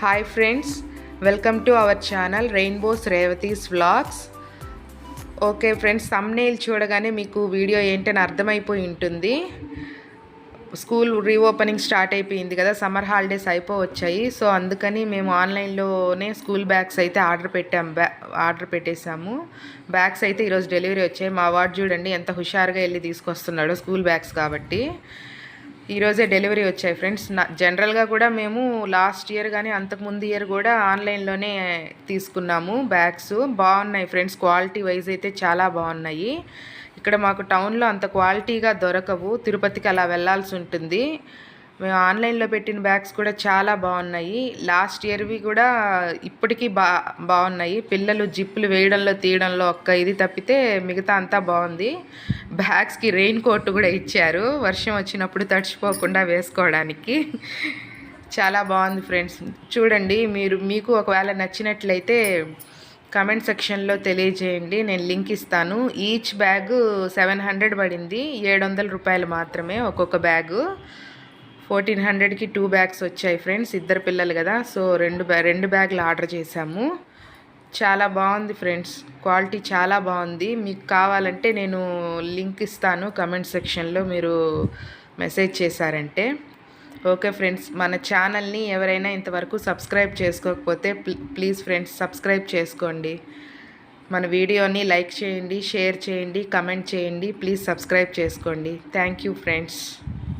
Hi friends welcome to our channel rainbows Revathi's vlogs okay friends సమ్నేల్ చూడగానే మీకు video ఏంటని అర్థమైపోయి ఉంటుంది. స్కూల్ రీఓపెనింగ్ స్టార్ట్ అయిపోయింది కదా సమ్మర్ హాలిడేస్ అయిపోవచ్చాయి. సో అందుకని మేము ఆన్లైన్లోనే స్కూల్ బ్యాగ్స్ అయితే ఆర్డర్ పెట్టాం బ్యా ఆర్డర్ పెట్టేశాము. బ్యాగ్స్ అయితే ఈరోజు డెలివరీ వచ్చాయి. మా వాడు చూడండి ఎంత హుషారుగా వెళ్ళి తీసుకొస్తున్నాడు స్కూల్ బ్యాగ్స్ కాబట్టి. ఈరోజే డెలివరీ వచ్చాయి ఫ్రెండ్స్. నా జనరల్గా కూడా మేము లాస్ట్ ఇయర్ కానీ అంతకుముందు ఇయర్ కూడా ఆన్లైన్లోనే తీసుకున్నాము బ్యాగ్స్. బాగున్నాయి ఫ్రెండ్స్. క్వాలిటీ వైజ్ అయితే చాలా బాగున్నాయి. ఇక్కడ మాకు టౌన్లో అంత క్వాలిటీగా దొరకవు. తిరుపతికి అలా వెళ్ళాల్సి ఉంటుంది. మేము ఆన్లైన్లో పెట్టిన బ్యాగ్స్ కూడా చాలా బాగున్నాయి. లాస్ట్ ఇయర్వి కూడా ఇప్పటికీ బా బాగున్నాయి. పిల్లలు జిప్పులు వేయడంలో తీయడంలో ఒక్క ఇది తప్పితే మిగతా అంతా బాగుంది. బ్యాగ్స్కి రెయిన్ కోట్ కూడా ఇచ్చారు. వర్షం వచ్చినప్పుడు తడిచిపోకుండా వేసుకోవడానికి. చాలా బాగుంది ఫ్రెండ్స్. చూడండి మీరు మీకు ఒకవేళ నచ్చినట్లయితే కమెంట్ సెక్షన్లో తెలియజేయండి. నేను లింక్ ఇస్తాను. ఈచ్ బ్యాగ్ సెవెన్ హండ్రెడ్ పడింది. ఏడు వందల రూపాయలు మాత్రమే ఒక్కొక్క బ్యాగు. ఫోర్టీన్ హండ్రెడ్కి టూ బ్యాగ్స్ వచ్చాయి ఫ్రెండ్స్ ఇద్దరు పిల్లలు కదా. సో రెండు బ్యా రెండు బ్యాగులు ఆర్డర్ చేశాము. చాలా బాగుంది ఫ్రెండ్స్. క్వాలిటీ చాలా బాగుంది. మీకు కావాలంటే నేను లింక్ ఇస్తాను కమెంట్ సెక్షన్లో మీరు మెసేజ్ చేశారంటే. ఓకే ఫ్రెండ్స్ మన ఛానల్ని ఎవరైనా ఇంతవరకు సబ్స్క్రైబ్ చేసుకోకపోతే ప్లీజ్ ఫ్రెండ్స్ సబ్స్క్రైబ్ చేసుకోండి. మన వీడియోని లైక్ చేయండి షేర్ చేయండి కమెంట్ చేయండి ప్లీజ్ సబ్స్క్రైబ్ చేసుకోండి. Thank you friends.